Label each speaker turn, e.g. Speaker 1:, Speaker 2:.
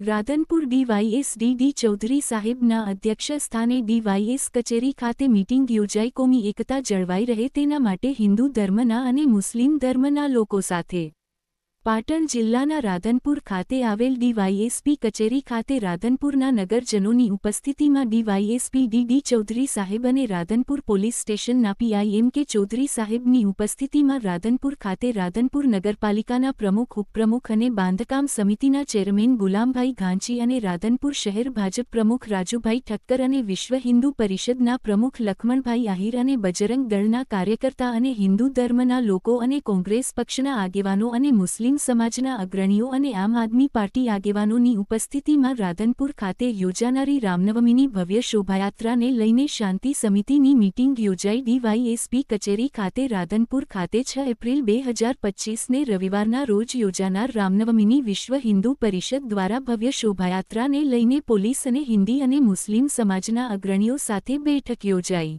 Speaker 1: Radhanpur DYS D Chaudhary સાહેબના અધ્યક્ષ સ્થાને ડીવાયએસ કચેરી ખાતે મીટિંગ યોજાઈ કોમી એકતા જળવાઈ રહે તેના માટે હિન્દુ ધર્મના અને મુસ્લિમ ધર્મના લોકો સાથે પાટણ જિલ્લાના રાધનપુર ખાતે આવેલ ડીવાયએસપી કચેરી ખાતે રાધનપુરના નગરજનોની ઉપસ્થિતિમાં ડીવાયએસપી ડી ચૌધરી સાહેબ અને રાધનપુર પોલીસ સ્ટેશનના પીઆઈ એમ કે ચૌધરી સાહેબની ઉપસ્થિતિમાં રાધનપુર ખાતે રાધનપુર નગરપાલિકાના પ્રમુખ, ઉપપ્રમુખ અને બાંધકામ સમિતિના ચેરમેન ગુલામભાઈ ઘાંચી અને રાધનપુર શહેર ભાજપ પ્રમુખ રાજુભાઈ ઠક્કર અને વિશ્વ હિન્દુ પરિષદના પ્રમુખ લખમણભાઈ આહિર અને બજરંગ દળના કાર્યકર્તા અને હિન્દુ ધર્મના લોકો અને કોંગ્રેસ પક્ષના આગેવાનો અને મુસ્લિમ સમાજના અગ્રણીઓ અને આમ આદમી પાર્ટી આગેવાનોની ઉપસ્થિતિમાં રાધનપુર ખાતે યોજાનારી રામનવમીની ભવ્ય શોભાયાત્રાને લઈને શાંતિ સમિતિની મીટિંગ યોજાઈ. ડીવાયએસપી કચેરી ખાતે રાધનપુર ખાતે છ એપ્રિલ બે હજાર પચ્ચીસને રવિવારના રોજ યોજાનાર રામનવમીની વિશ્વ હિન્દુ પરિષદ દ્વારા ભવ્ય શોભાયાત્રાને લઈને પોલીસ અને હિન્દી અને મુસ્લિમ સમાજના અગ્રણીઓ સાથે બેઠક યોજાઈ.